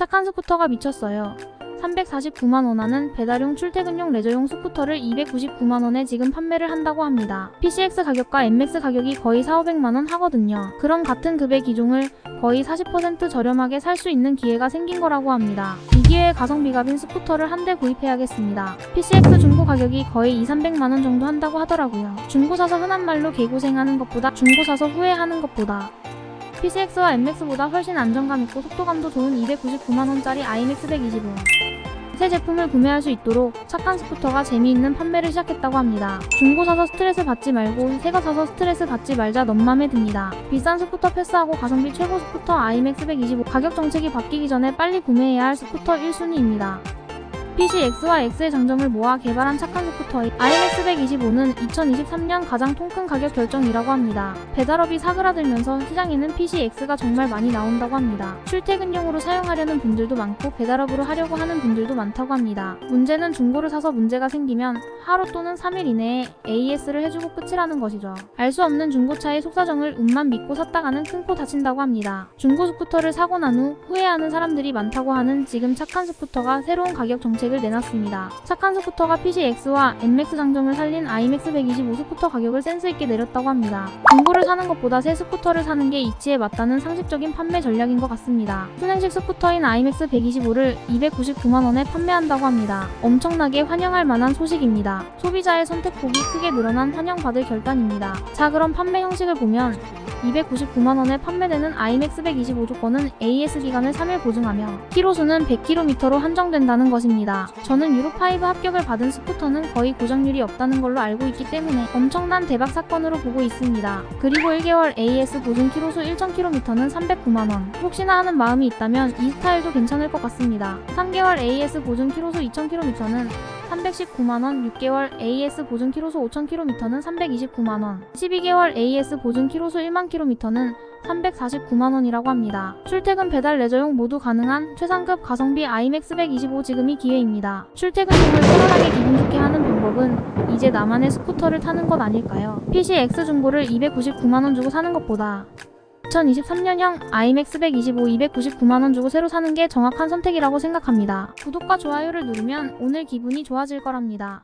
착한 스쿠터가 미쳤어요. 349만원 하는 배달용 출퇴근용 레저용 스쿠터를 299만원에 지금 판매를 한다고 합니다. PCX 가격과 MX 가격이 거의 4, 500만원 하거든요. 그럼 같은 급의 기종을 거의 40% 저렴하게 살 수 있는 기회가 생긴 거라고 합니다. 이 기회에 가성비 갑인 스쿠터를 한 대 구입해야겠습니다. PCX 중고 가격이 거의 2, 300만원 정도 한다고 하더라고요. 중고 사서 흔한 말로 개고생하는 것보다 중고 사서 후회하는 것보다 PCX와 MX보다 훨씬 안정감 있고 속도감도 좋은 299만원짜리 iMax 125. 새 제품을 구매할 수 있도록 착한 스쿠터가 재미있는 판매를 시작했다고 합니다. 중고 사서 스트레스 받지 말고 새거 사서 스트레스 받지 말자 넌 맘에 듭니다. 비싼 스쿠터 패스하고 가성비 최고 스쿠터 iMax 125 가격 정책이 바뀌기 전에 빨리 구매해야 할 스쿠터 1순위입니다. PCX와 X의 장점을 모아 개발한 착한 스쿠터인 IMX 125는 2023년 가장 통큰 가격 결정이라고 합니다. 배달업이 사그라들면서 시장에는 PCX가 정말 많이 나온다고 합니다. 출퇴근용으로 사용하려는 분들도 많고 배달업으로 하려고 하는 분들도 많다고 합니다. 문제는 중고를 사서 문제가 생기면 하루 또는 3일 이내에 AS를 해주고 끝이라는 것이죠. 알 수 없는 중고차의 속사정을 운만 믿고 샀다가는 큰 코 다친다고 합니다. 중고 스쿠터를 사고 난 후 후회하는 사람들이 많다고 하는 지금 착한 스쿠터가 새로운 가격 정책 을 내놨습니다. 착한 스쿠터가 PCX와 MX 장점을 살린 iMax 125 스쿠터 가격을 센스있게 내렸다고 합니다. 중고를 사는 것보다 새 스쿠터를 사는 게 이치에 맞다는 상식적인 판매 전략인 것 같습니다. 순행식 스쿠터인 iMax 125를 299만원에 판매한다고 합니다. 엄청나게 환영할 만한 소식입니다. 소비자의 선택폭이 크게 늘어난 환영받을 결단입니다. 자 그럼 판매 형식을 보면 299만원에 판매되는 iMax 125 조건은 AS 기간을 3일 보증하며 키로수는 100km로 한정된다는 것입니다. 저는 유로5 합격을 받은 스쿠터는 거의 고장률이 없다는 걸로 알고 있기 때문에 엄청난 대박 사건으로 보고 있습니다. 그리고 1개월 AS 보증 키로수 1000km는 309만원. 혹시나 하는 마음이 있다면 이 스타일도 괜찮을 것 같습니다. 3개월 AS 보증 키로수 2000km는 319만원, 6개월 AS 보증 키로수 5000km는 329만원, 12개월 AS 보증 키로수 1만 km는 349만원이라고 합니다. 출퇴근 배달 레저용 모두 가능한 최상급 가성비 iMax 125 지금이 기회입니다. 출퇴근용을 편안하게 기분 좋게 하는 방법은 이제 나만의 스쿠터를 타는 것 아닐까요? PCX 중고를 299만원 주고 사는 것보다 2023년형 iMax 125 299만원 주고 새로 사는 게 정확한 선택이라고 생각합니다. 구독과 좋아요를 누르면 오늘 기분이 좋아질 거랍니다.